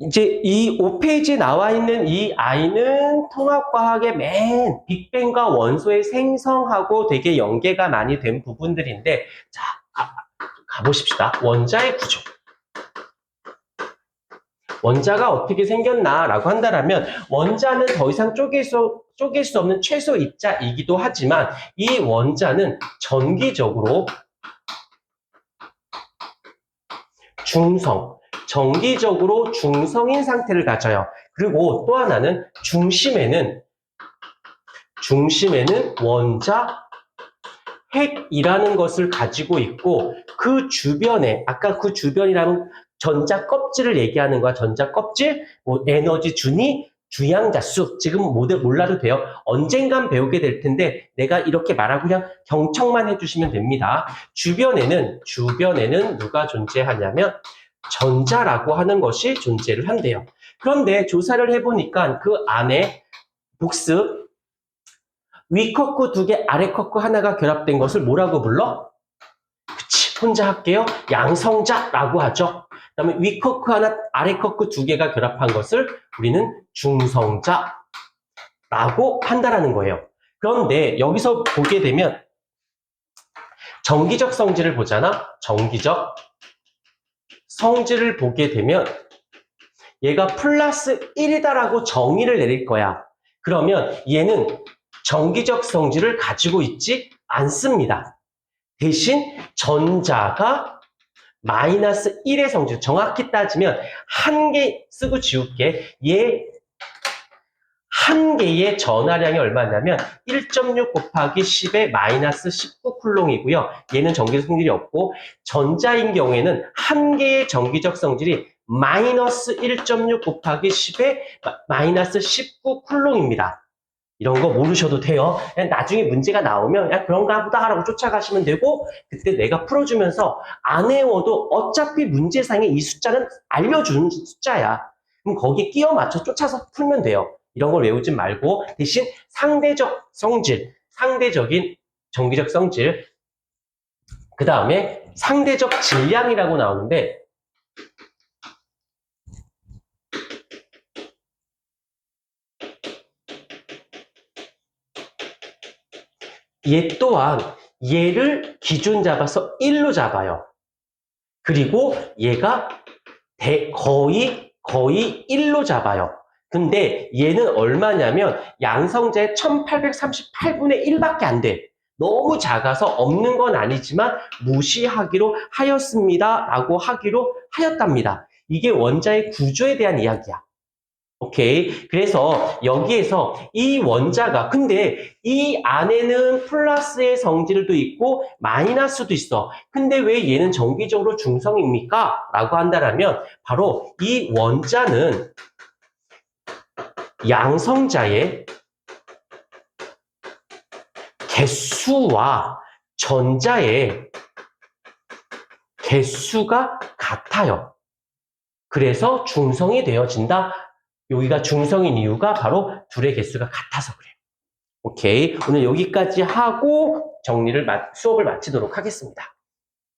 이제 이 5페이지에 나와 있는 이 아이는 통합과학의 맨 빅뱅과 원소의 생성하고 되게 연계가 많이 된 부분들인데, 자, 가, 가보십시다. 원자의 구조. 원자가 어떻게 생겼나라고 한다면 원자는 더 이상 쪼갤 수, 쪼갤 수 없는 최소 입자이기도 하지만 이 원자는 전기적으로 중성, 정기적으로 중성인 상태를 가져요. 그리고 또 하나는 중심에는 중심에는 원자 핵이라는 것을 가지고 있고 그 주변에 아까 그 주변이라면 전자 껍질을 얘기하는 거야. 전자 껍질, 뭐 에너지 준위, 주양자수 지금 못- 몰라도 돼요. 언젠간 배우게 될 텐데 내가 이렇게 말하고 그냥 경청만 해주시면 됩니다. 주변에는 주변에는 누가 존재하냐면 전자라고 하는 것이 존재를 한대요. 그런데 조사를 해보니까 그 안에 복습 위 커크 두 개, 아래 커크 하나가 결합된 것을 뭐라고 불러? 그치, 혼자 할게요. 양성자라고 하죠. 그 다음에 위 커크 하나, 아래 커크 두 개가 결합한 것을 우리는 중성자라고 한다라는 거예요. 그런데 여기서 보게 되면 정기적 성질을 보잖아. 정기적 성질을 보게 되면 얘가 플러스 1이다라고 정의를 내릴 거야. 그러면 얘는 정기적 성질을 가지고 있지 않습니다. 대신 전자가 마이너스 1의 성질, 정확히 따지면 한 개 쓰고 지울게. 얘 한 개의 전하량이 얼마냐면 1.6 곱하기 10의 마이너스 19 쿨롱이고요. 얘는 전기적 성질이 없고 전자인 경우에는 한 개의 전기적 성질이 마이너스 1.6 곱하기 10의 마이너스 19 쿨롱입니다. 이런 거 모르셔도 돼요. 그냥 나중에 문제가 나오면 그냥 그런가 보다 하라고 쫓아가시면 되고 그때 내가 풀어주면서 안 외워도 어차피 문제상에 이 숫자는 알려주는 숫자야. 그럼 거기에 끼워 맞춰 쫓아서 풀면 돼요. 이런 걸 외우지 말고 대신 상대적 성질, 상대적인 정기적 성질, 그 다음에 상대적 질량이라고 나오는데 얘 또한 얘를 기준 잡아서 1로 잡아요. 그리고 얘가 대- 거의 거의 1로 잡아요. 근데 얘는 얼마냐면 양성자의 1838분의 1밖에 안 돼. 너무 작아서 없는 건 아니지만 무시하기로 하였습니다. 라고 하기로 하였답니다. 이게 원자의 구조에 대한 이야기야. 오케이. 그래서 여기에서 이 원자가, 근데 이 안에는 플러스의 성질도 있고 마이너스도 있어. 근데 왜 얘는 정기적으로 중성입니까? 라고 한다면 바로 이 원자는 양성자의 개수와 전자의 개수가 같아요. 그래서 중성이 되어진다. 여기가 중성인 이유가 바로 둘의 개수가 같아서 그래요. 오케이. 오늘 여기까지 하고 정리를, 마- 수업을 마치도록 하겠습니다.